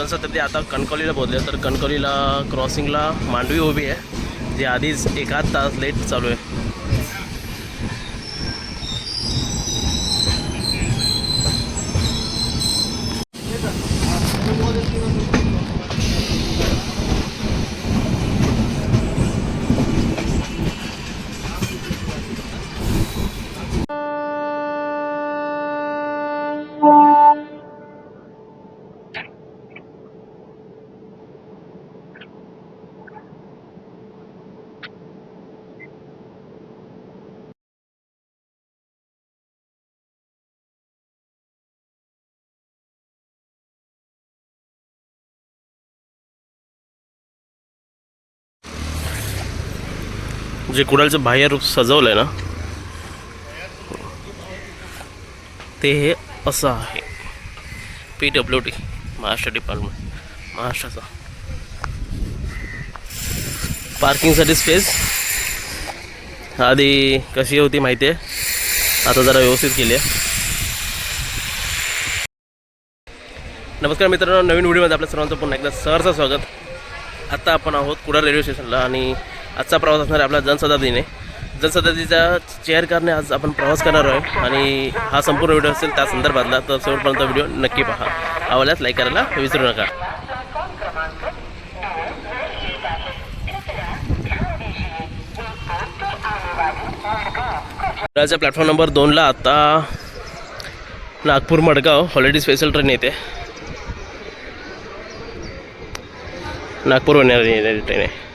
जनशताब्दी आता कणकवलीला बोलले तर कणकवलीला क्रॉसिंगला मांडवी उभी आहे. जी आधीच एकाच तास लेट चालू आहे. जे कुडालचं बाह्य रूप सजवलं आहे ना ते हे असं आहे. P W D Maharashtra department महाराष्ट्राचा. पार्किंगसाठी स्पेस आधी कशी होती माहिती आहे? आता जरा व्यवस्थित केली आहे. नमस्कार मित्रांनो नवीन व्हिडिओमध्ये आपल्या सर्वांचं पुन्हा एकदा सहरचं स्वागत. आता आपण आहोत कुडाळ रेल्वे स्टेशनला आणि आजचा प्रवास असणार आहे आपला जनशताब्दीने जनशताब्दीच्या चेअर करणे आज आपण प्रवास करणार आहे आणि हा संपूर्ण व्हिडिओ असेल त्या संदर्भातला तर शेवटपर्यंत व्हिडिओ नक्की पहा. आवडल्यास लाईक करायला विसरू नका. कुडाळच्या प्लॅटफॉर्म नंबर दोनला आता Nagpur Madgaon holiday special train येते. नागपूर येणारी ट्रेन आहे.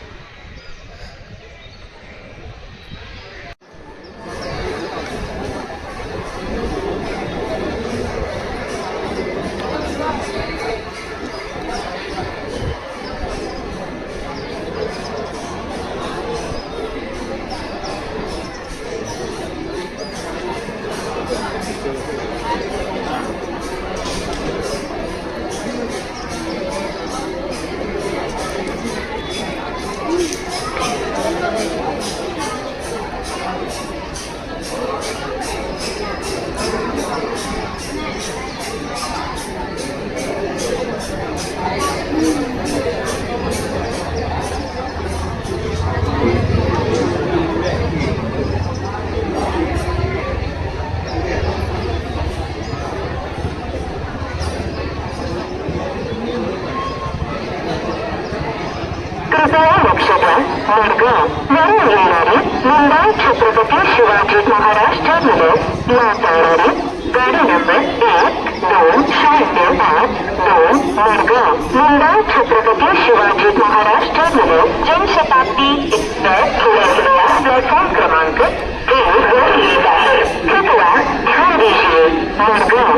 गाडी गाडी नंबर एक दोन शून्य पाच दोन मडगाव मुंबई छत्रपती शिवाजी महाराज टर्मिनस जनशताब्दी एक्सप्रेस थोड्या प्लॅटफॉर्म क्रमांक एक वर येत आहे. कृपया ध्यान दीजिए मडगाव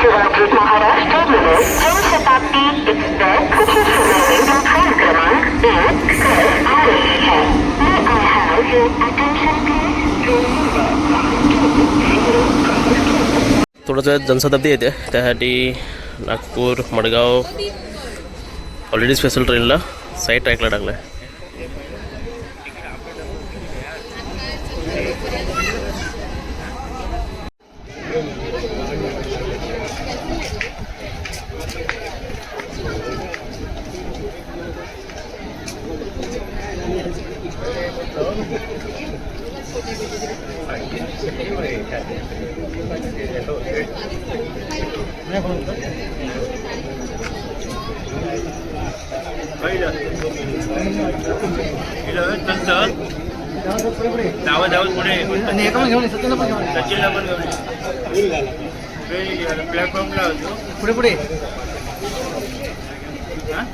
शिवाजी महाराज टर्मिनस जनशताब्दी एक्सप्रेस क्रमांक एक है थोडंसं जनशताब्दी येते. त्यासाठी नागपूर मडगाव ऑलरेडी स्पेशल ट्रेनला साईड ट्रॅकला टाकलं आहे धावत धावत पुढे आणि एका पण घेऊन सचिनला पण घेऊन सचिनला पण घेऊन प्लॅटफॉर्मला होतो पुढे. पुढे हां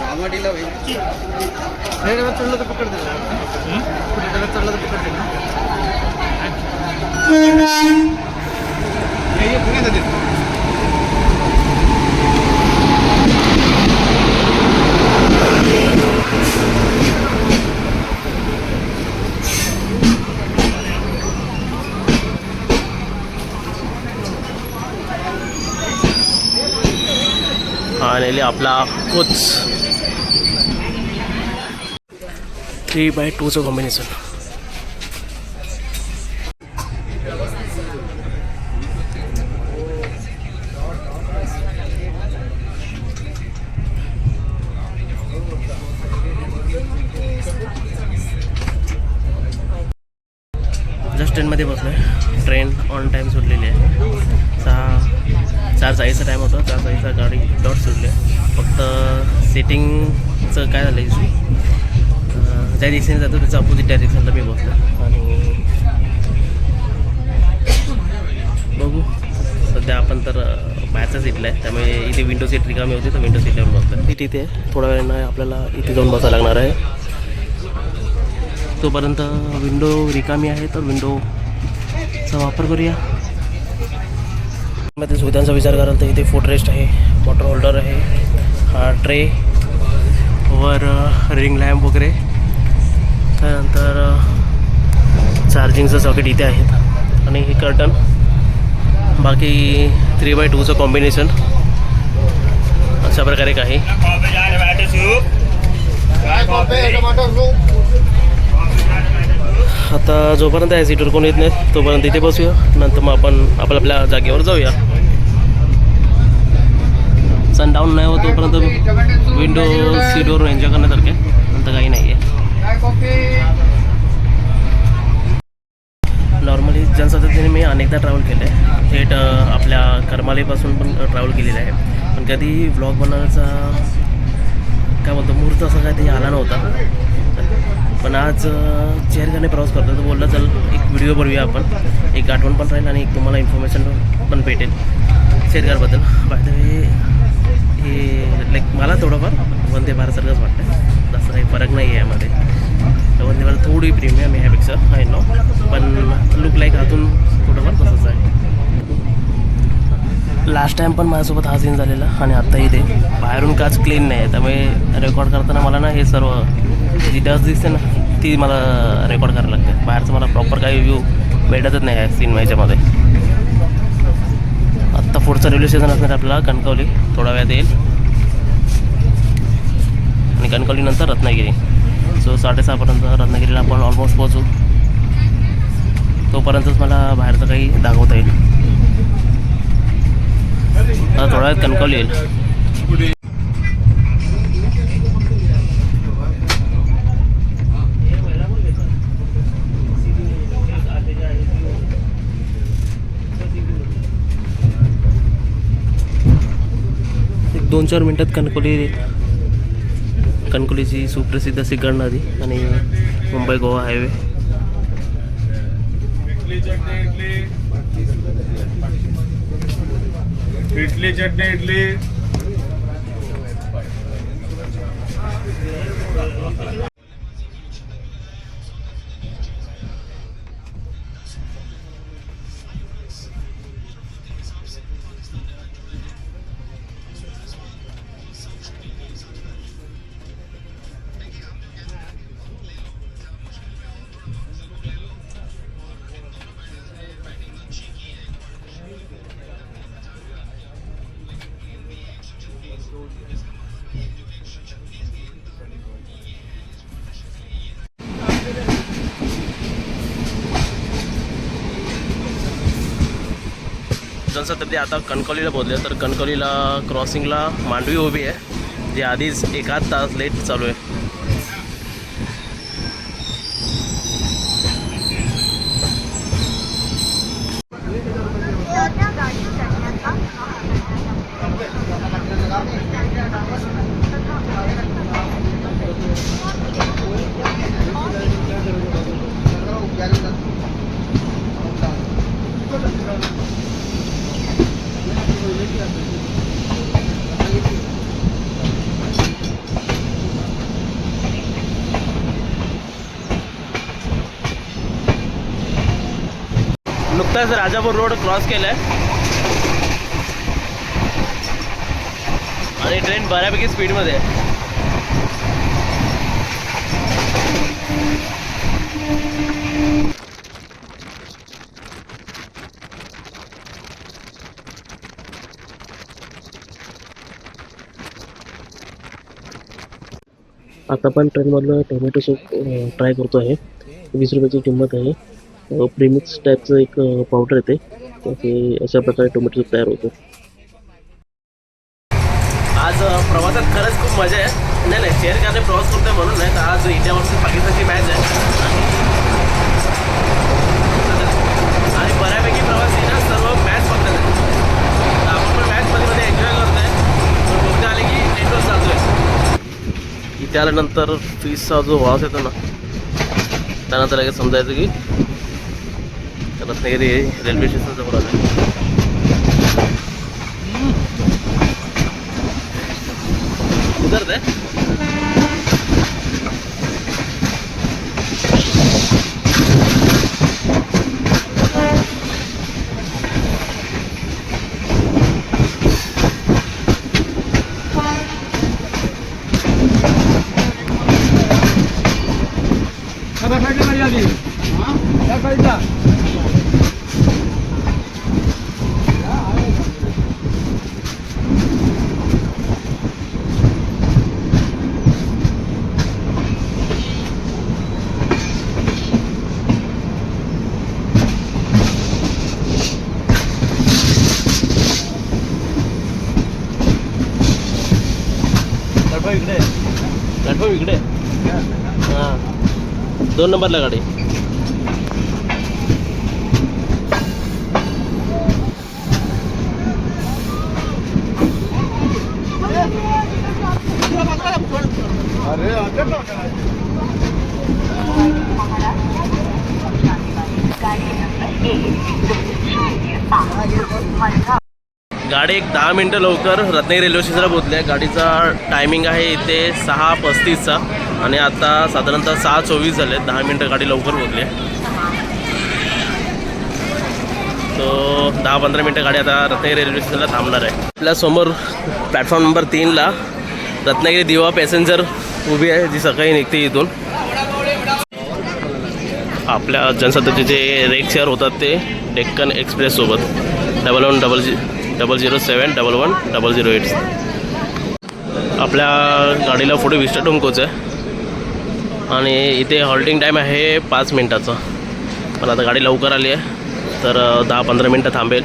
आमाडीला होईल चढलं तर पकड देतो पुढे चढलं तर पकड देतो हे, पुण्यात आलेले आपला कोच. थ्री बाय टूचं कॉम्बिनेशन सेटिंगचं काय झालं इशू ज्या दिशेने जातो त्याचं अपोजिट डायरेक्शनला मी बसलो आणि बघू. सध्या आपण तर बाहेरचा सीटला आहे. त्यामुळे इथे विंडो सीट रिकामी होती तर विंडो सीटला येऊन बसतो सीट इथे थोड्या वेळानं आपल्याला इथे जाऊन बसावं लागणार आहे. तोपर्यंत विंडो रिकामी आहे तर विंडोचा वापर करूया. मध्ये सुविधांचा विचार कराल तर इथे फोटरेस्ट रेस्ट आहे वॉटर होल्डर आहे. ट्रे वर रिंग लॅम्प वगैरे. त्यानंतर चार्जिंगचं सॉकेट इथे आहेत. आणि हे कर्टन बाकी थ्री बाय टूचं कॉम्बिनेशन अशा प्रकारे काही. आता जोपर्यंत आहे सीटवर कोण येत नाही तोपर्यंत इथे बसूया. नंतर मग आपण आपल्या आपल्या जागेवर जाऊया. सनडाऊन नाही होत तोपर्यंत विंडो सीटवर एन्जॉय करण्यासारखे नंतर काही नाही आहे नॉर्मली जनसाधारण मी अनेकदा ट्रॅव्हल केलं आहे थेट आपल्या करमालीपासून पण ट्रॅव्हल केलेलं आहे. पण कधी व्लॉग बनवण्याचा काय बोलतो मुहूर्त असं काय ते आला नव्हता. पण आज चेअरगाने प्रवास करतो तर बोललं चल एक व्हिडिओ बनवूया आपण. एक आठवण पण राहील आणि एक तुम्हाला इन्फॉर्मेशन पण भेटेल. चेअरगारबद्दल बाय द वे हे लाईक मला थोडंफार वंदे भारतसारखंच वाटतं तसं काही फरक नाही आहे यामध्ये वंदे भारत थोडी प्रीमियम आहे ह्यापेक्षा आहे नो पण लुक लाईक हातून थोडंफार तसंच आहे. लास्ट टाईम पण माझ्यासोबत हा सीन झालेला आणि आत्ताही ते बाहेरून काच क्लीन नाही आहे. त्यामुळे रेकॉर्ड करताना मला ना हे सर्व जी डस्ट दिसते ना ती मला रेकॉर्ड करायला लागते. बाहेरचं मला प्रॉपर काही व्ह्यू भेटतच नाही आहे सीन ह्याच्यामध्ये आता पुढचं रेल्वे स्टेशन असणार आपल्याला कणकवली. थोडा वेळात येईल. आणि कणकवलीनंतर रत्नागिरी. सो साडेसहापर्यंत रत्नागिरीला आपण ऑलमोस्ट पोहोचू. तोपर्यंतच मला बाहेरचं काही दाखवता येईल. थोडा वेळात कणकवली येईल. दोन चार मिनटात कणकवली कणकवलीची सुप्रसिद्ध सिगड नदी आणि मुंबई गोवा हायवे इडली चटणी इडली जनशताब्दी आता कणकवलीला पोहोचले तर कणकवलीला क्रॉसिंगला मांडवी उभी आहे. जी आधीच एकाच तास लेट चालू आहे. नुकताच राजापूर रोड क्रॉस केला आहे आणि ट्रेन बऱ्यापैकी स्पीडमध्ये आहे. आता पण ट्रेनमधलं टोमॅटो सूप ट्राय करतो आहे वीस रुपयाची किंमत आहे. प्रीमिक्स टाईपचं एक पावडर येते. तर ते अशा प्रकारे टोमॅटो तयार होतो. आज प्रवासात खरंच खूप मजा आहे. नाही नाही शेअर करणे प्रवास करतोय म्हणून नाही तर आज इंडिया पाकिस्तानची मॅच आहे. आणि बऱ्यापैकी प्रवासी ना सर्व मॅच बघतात. आहे. तर आपण पण मॅचमध्ये मध्ये एन्जॉय करतोय. पण फक्त आले की नेटवर्क चालतोय. इथे आल्यानंतर फीसचा जो वास येतो ना त्यानंतर लगेच समजायचं की रत्नागिरी रेल्वे स्टेशन जवळ आलं उतरत आहे साईडला गाडी आली त्या साईडला प्लॅटफॉर्म इकडे प्लॅटफॉर्म इकडे हां दोन नंबरला गाडी. गाडी एक दहा मिनटं लवकर रत्नागिरी रेल्वे स्टेशनला पोहोचली आहे. गाडीचा टायमिंग आहे इथे सहा पस्तीसचा. आणि आता साधारणतः सहा चोवीस झाले दहा मिनटं गाडी लवकर पोहोचली तर तो दहा पंधरा मिनटं गाडी आता रत्नागिरी रेल्वे स्टेशनला थांबणार आहे. आपल्यासमोर प्लॅटफॉर्म नंबर तीनला रत्नागिरी दिवा पॅसेंजर उभी आहे. जी सकाळी निघते इथून. आपल्या जनसत्ताचे जे रेक शेअर होतात ते Deccan एक्सप्रेससोबत double one double zero double zero seven double one double zero eight आपल्या गाडीला पुढे विस्टा टोमकोच आहे. आणि इथे हॉल्टिंग टाईम आहे पाच मिनटाचा. पण आता गाडी लवकर आली आहे तर दहा पंधरा मिनटं थांबेल.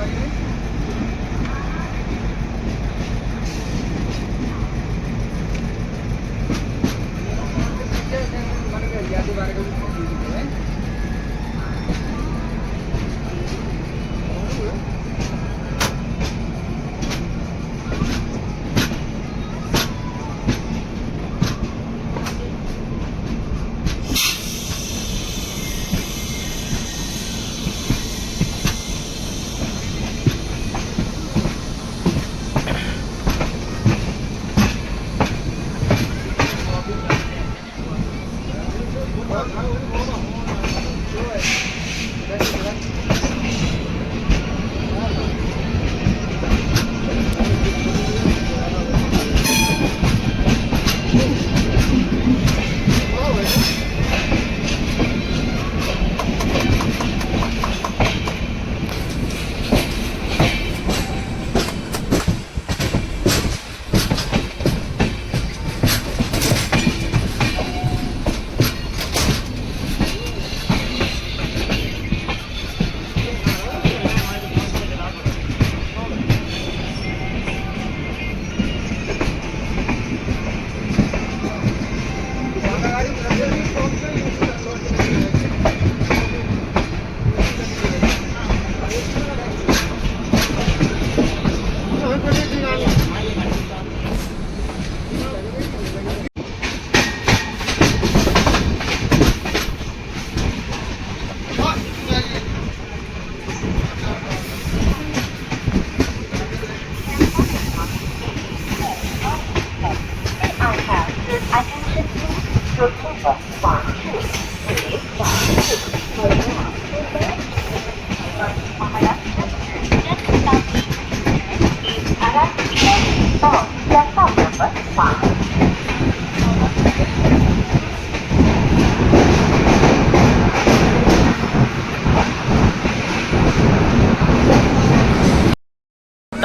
লাগে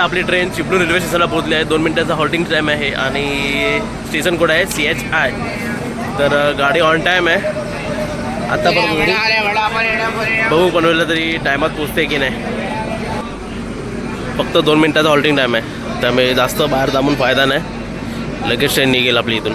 आपली ट्रेन चिपळूण रेल्वे स्टेशनला पोहोचली आहे. दोन मिनिटाचा हॉल्टिंग टाईम आहे आणि स्टेशन कोड आहे? सी एच आय तर गाडी ऑन टाईम आहे. आता पण बघू बनवलं तरी टायमात पोचते की नाही. फक्त दोन मिनिटाचा हॉल्टिंग टाईम आहे. त्यामुळे जास्त बाहेर दाबून फायदा नाही. लगेच ट्रेन निघेल आपली इथून.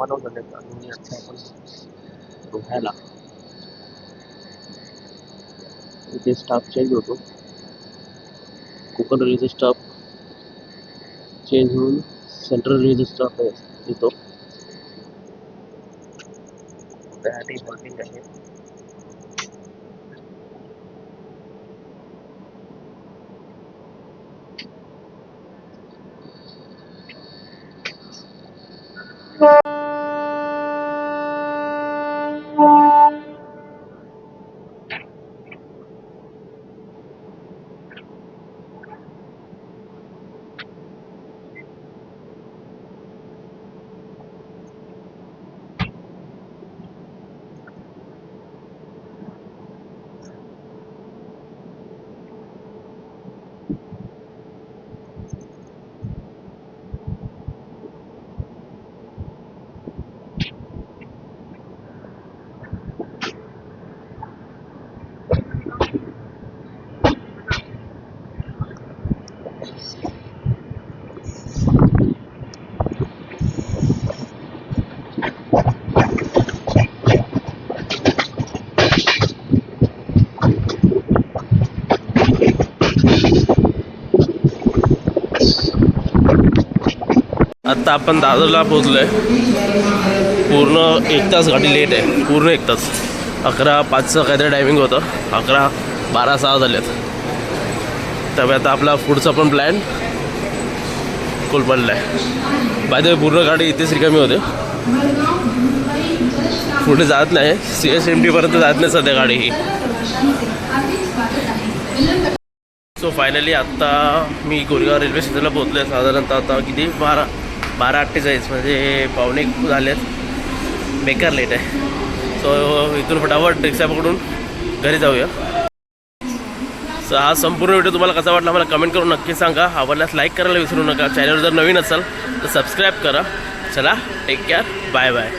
नऊ सव्वा नऊ झालेत आणि आता आपण रोहायला इथे स्टाफ चेंज होतो. कोकण रेल्वेचा स्टाफ चेंज होऊन सेंट्रल रेल्वेचा स्टाफ येतो. त्यासाठी हॉल्टिंग आहे. आत्ता आपण दादरला पोचलो आहे पूर्ण एक तास गाडी लेट आहे. पूर्ण एक तास. अकरा पाचचं काहीतरी टायमिंग होतं. अकरा बारा सहा झालेत. त्यामुळे आता आपला पुढचा पण प्लॅन कोलपडला आहे. बाय पूर्ण गाडी इथेच रिकामी होते. पुढे जात नाही. सी एस एम टीपर्यंत जात नाही सध्या गाडी ही. सो फायनली आत्ता मी गोरेगाव रेल्वे स्टेशनला पोहोचलो आहे साधारणतः आता किती? बारा. बारा अठ्ठेचाळीस म्हणजे पावणे झालेत. बेकार लेट आहे. सो इथून फटाफट रिक्षा पकडून घरी जाऊया. सो हा संपूर्ण व्हिडिओ तुम्हाला कसा वाटला मला कमेंट करून नक्की सांगा. आवडल्यास लाईक करायला विसरू नका. चॅनल जर नवीन असाल तर सबस्क्राईब करा. चला टेक केअर बाय बाय